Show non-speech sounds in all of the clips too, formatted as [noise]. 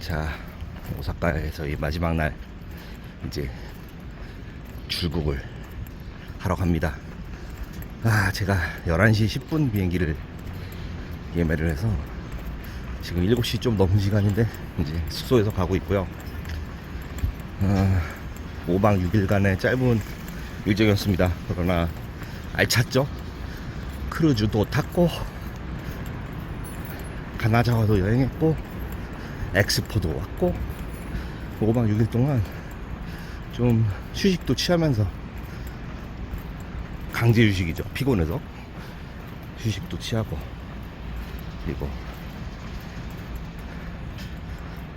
자, 오사카에서 이 마지막 날 이제 출국을 하러 갑니다. 아, 제가 11시 10분 비행기를 예매를 해서 지금 7시 좀 넘은 시간인데 이제 숙소에서 가고 있고요. 아, 5박 6일간의 짧은 일정이었습니다. 그러나 알찼죠? 크루즈도 탔고 가나자와도 여행했고 엑스포도 왔고 5박 6일 동안 좀 휴식도 취하면서 강제 휴식이죠. 피곤해서. 휴식도 취하고. 그리고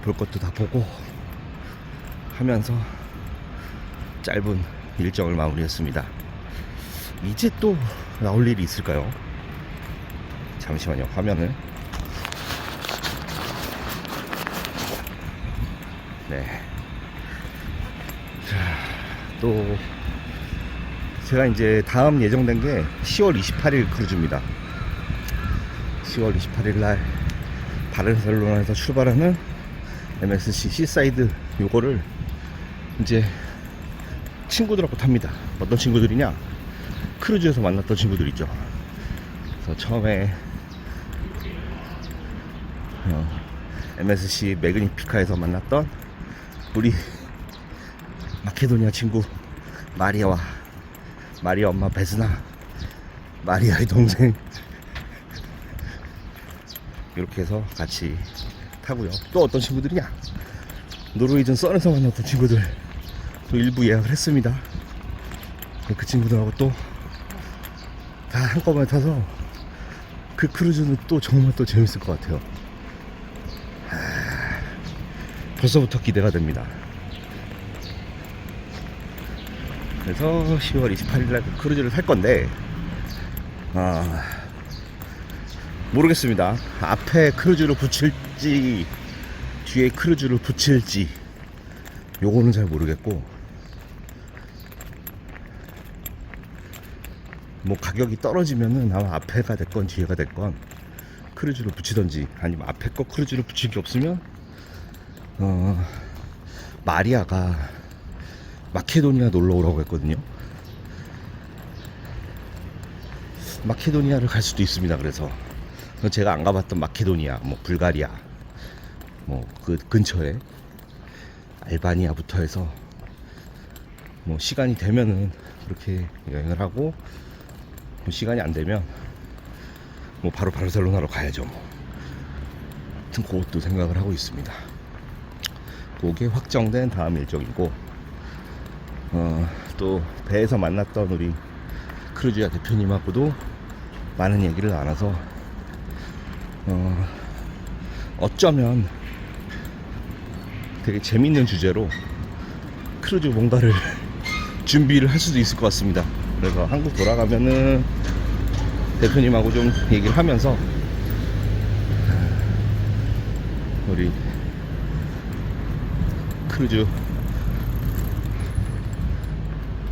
볼 것도 다 보고 하면서 짧은 일정을 마무리했습니다. 이제 또 나올 일이 있을까요? 잠시만요. 화면을. 네. 자, 또 제가 이제 다음 예정된 게 10월 28일 크루즈입니다. 10월 28일 날 바르셀로나에서 출발하는 MSC 시사이드 요거를 이제 친구들하고 탑니다. 어떤 친구들이냐? 크루즈에서 만났던 친구들 있죠. 그래서 처음에 어, MSC 매그니피카에서 만났던 우리 마케도니아 친구 마리아와 마리아 엄마 베스나 마리아의 동생 이렇게 해서 같이 타고요. 또 어떤 친구들이냐? 노르웨이전 썬에서 만났던 친구들 또 일부 예약을 했습니다. 그 친구들하고 또 다 한꺼번에 타서 그 크루즈는 또 정말 또 재밌을 것 같아요. 벌써부터 기대가 됩니다. 그래서 10월 28일날 그 크루즈를 탈 건데, 아, 모르겠습니다. 앞에 크루즈를 붙일지, 뒤에 크루즈를 붙일지, 요거는 잘 모르겠고, 뭐 가격이 떨어지면은 아마 앞에가 됐건 뒤에가 됐건 크루즈를 붙이던지 아니면 앞에 거 크루즈를 붙일 게 없으면 어, 마리아가 마케도니아 놀러 오라고 했거든요. 마케도니아를 갈 수도 있습니다. 그래서 제가 안 가봤던 마케도니아, 뭐 불가리아, 뭐 그 근처에 알바니아부터 해서 뭐 시간이 되면은 그렇게 여행을 하고 뭐 시간이 안 되면 뭐 바로 바르셀로나로 가야죠. 뭐. 하여튼 그것도 생각을 하고 있습니다. 그게 확정된 다음 일정이고 어, 또 배에서 만났던 우리 크루즈야 대표님하고도 많은 얘기를 나눠서 어, 어쩌면 되게 재밌는 주제로 크루즈 뭔가를 [laughs] 준비를 할 수도 있을 것 같습니다. 그래서 한국 돌아가면은 대표님하고 좀 얘기를 하면서 우리 크루즈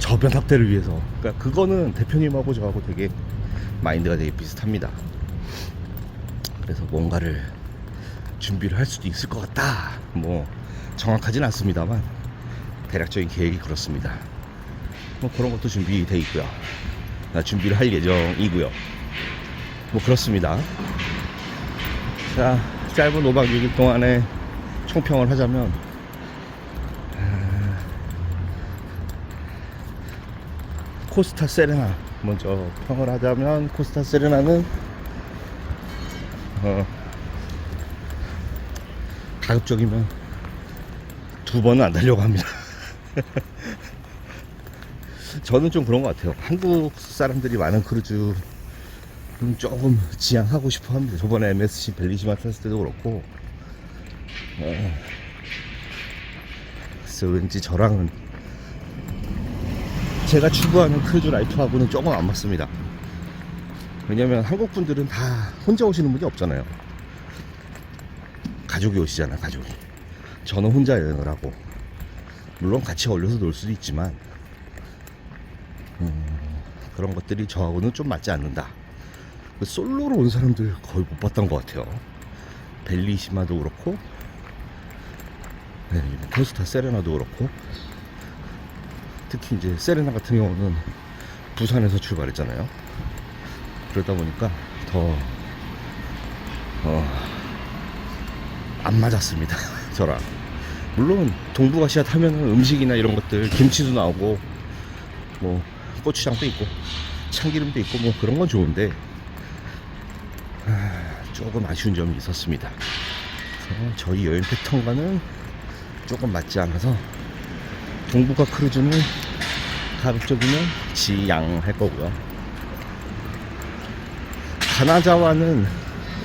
저변 확대를 위해서. 그러니까 그거는 대표님하고 저하고 되게 마인드가 되게 비슷합니다. 그래서 뭔가를 준비를 할 수도 있을 것 같다. 뭐 정확하진 않습니다만 대략적인 계획이 그렇습니다. 뭐 그런 것도 준비돼 있고요. 나 준비를 할 예정이고요. 뭐 그렇습니다. 자 짧은 5박 6일 동안에 총평을 하자면 코스타 세레나 먼저 평을 하자면 코스타 세레나는 어, 가급적이면 두 번은 안 달려고 합니다. [laughs] 저는 좀 그런 것 같아요. 한국 사람들이 많은 크루즈 좀 조금 지향하고 싶어 합니다. 저번에 MSC 벨리시마 탔을 때도 그렇고, 어, 그래서 왠지 저랑은 제가 추구하는 크루즈 라이프하고는 조금 안 맞습니다. 왜냐면 한국 분들은 다 혼자 오시는 분이 없잖아요. 가족이 오시잖아, 가족이. 저는 혼자 여행을 하고, 물론 같이 어울려서 놀 수도 있지만, 음, 그런 것들이 저하고는 좀 맞지 않는다. 그 솔로로 온 사람들 거의 못 봤던 것 같아요. 벨리시마도 그렇고, 네, 코스타 세레나도 그렇고, 특히 이제 세레나 같은 경우는 부산에서 출발했잖아요. 그러다 보니까 더, 어, 안 맞았습니다. [laughs] 저랑. 물론 동북아시아 타면 음식이나 이런 것들, 김치도 나오고, 뭐, 고추장도 있고, 참기름도 있고, 뭐 그런 건 좋은데, 아, 조금 아쉬운 점이 있었습니다. 저희 여행 패턴과는 조금 맞지 않아서, 동북아 크루즈는 가급적이면 지양 할 거고요. 가나자와는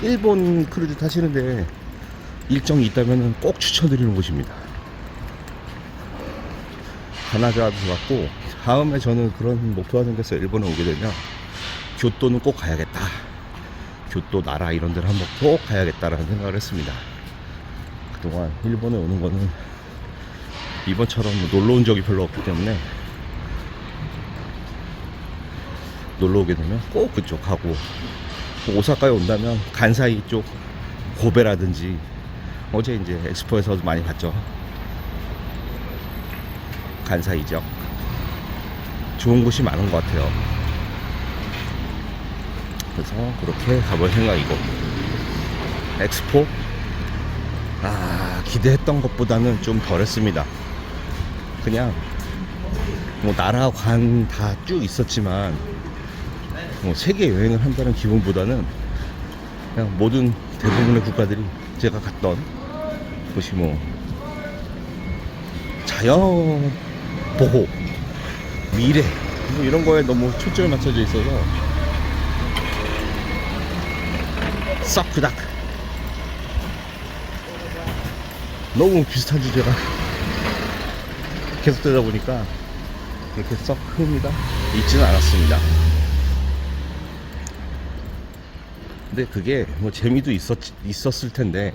일본 크루즈 타시는데 일정이 있다면 꼭 추천드리는 곳입니다. 가나자도 갔고 다음에 저는 그런 목표가 생겨서 일본에 오게 되면 교토는 꼭 가야겠다. 교토 나라 이런 데를 한번 꼭 가야겠다라는 생각을 했습니다. 그동안 일본에 오는 거는 이번처럼 놀러 온 적이 별로 없기 때문에 놀러 오게 되면 꼭 그쪽 가고 오사카에 온다면 간사이 쪽 고베라든지 어제 이제 엑스포에서도 많이 봤죠. 간사이 죠 좋은 곳이 많은 것 같아요. 그래서 그렇게 가볼 생각이고. 엑스포? 아 기대했던 것보다는 좀 덜했습니다 그냥 뭐 나라 관 다 쭉 있었지만 뭐 세계 여행을 한다는 기분보다는 그냥 모든 대부분의 국가들이 제가 갔던 곳이 뭐 자연 보호 미래 뭐 이런 거에 너무 초점이 맞춰져 있어서 썩 그닥. 너무 비슷한 주제가 계속되다 보니까 그렇게 썩 흥미가 있지는 않았습니다. 근데 그게 뭐 재미도 있었, 있었을 텐데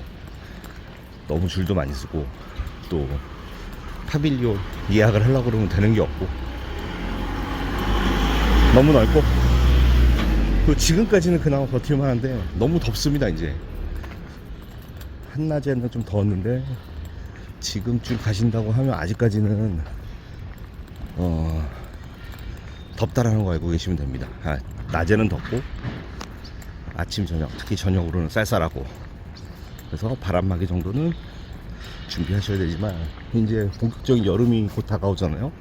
너무 줄도 많이 쓰고 또 파빌리온 예약을 하려고 그러면 되는 게 없고 너무 넓고 그 지금까지는 그나마 버틸만 한데 너무 덥습니다 이제 한낮에는 좀 더웠는데 지금쯤 가신다고 하면 아직까지는 어 덥다라는 거 알고 계시면 됩니다. 아, 낮에는 덥고 아침 저녁 특히 저녁으로는 쌀쌀하고. 그래서 바람막이 정도는 준비하셔야 되지만 이제 본격적인 여름이 곧 다가오잖아요.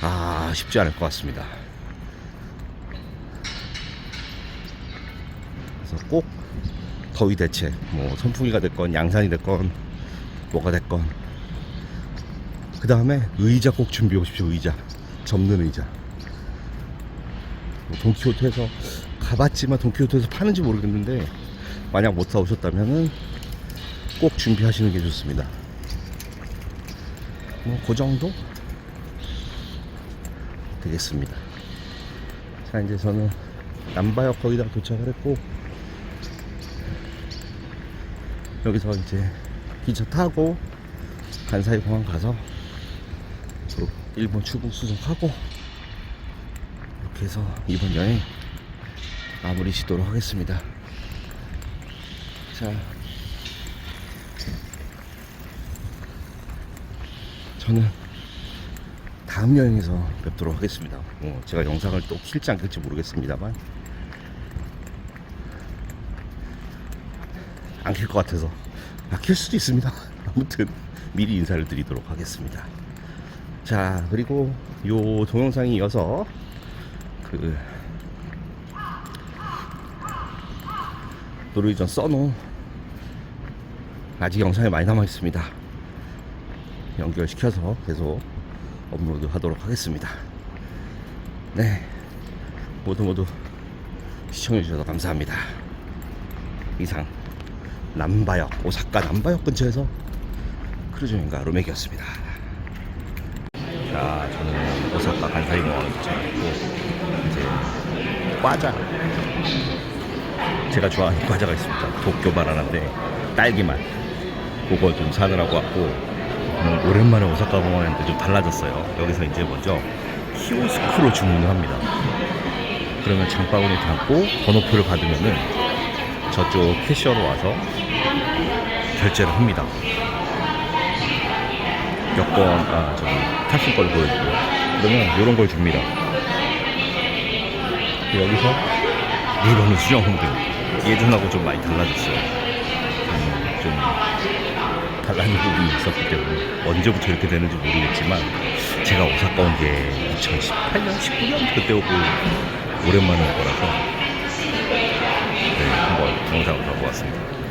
아 쉽지 않을 것 같습니다. 그래서 꼭 더위 대책 뭐 선풍기가 됐건 양산이 됐건 뭐가 됐건. 그 다음에 의자 꼭 준비해 오십시오 의자 접는 의자. 뭐 돈키호테에서 가봤지만 돈키호테에서 파는지 모르겠는데 만약 못 사오셨다면은 꼭 준비하시는 게 좋습니다. 뭐그 정도? 되겠습니다. 자 이제 저는 남바역 거의 다 도착을 했고 여기서 이제 기차 타고 간사이 공항 가서 또 일본 출국 수속하고 이렇게 해서 이번 여행 마무리 짓도록 하겠습니다. 자, 저는 다음 여행에서 뵙도록 하겠습니다. 어, 제가 영상을 또 킬지 안 킬지 모르겠습니다만 안 킬 것 같아서 아, 킬 수도 있습니다. [laughs] 아무튼 미리 인사를 드리도록 하겠습니다. 자 그리고 요 동영상이 이어서 그 노르웨이전 써노 아직 영상이 많이 남아 있습니다. 연결시켜서 계속 업로드 하도록 하겠습니다. 네 모두 모두 시청해 주셔서 감사합니다. 이상 남바역 오사카 남바역 근처에서 크루즈여행가 로맥이었습니다. 자 저는 오사카 간사이 공항에 도착했고 이제 과자 제가 좋아하는 과자가 있습니다. 도쿄 바나나인데 딸기맛. 그거 좀 사느라고 왔고 음, 오랜만에 오사카 공항인데 좀 달라졌어요. 여기서 이제 먼저 키오스크로 주문을 합니다. 그러면 장바구니 담고 번호표를 받으면은 저쪽 캐셔로 와서 결제를 합니다. 여권, 아, 저기, 탑승 걸 보여주고요. 그러면 이런 걸 줍니다. 여기서 물건을 수령하면 됩니다. 예전하고 좀 많이 달라졌어요. 음, 좀 달라진 부분이 있었기 때문에 언제부터 이렇게 되는지 모르겠지만 제가 오사카 온 게 2018년, 19년 그때 오고 오랜만에 온 거라서 영상을 하고 왔습니다.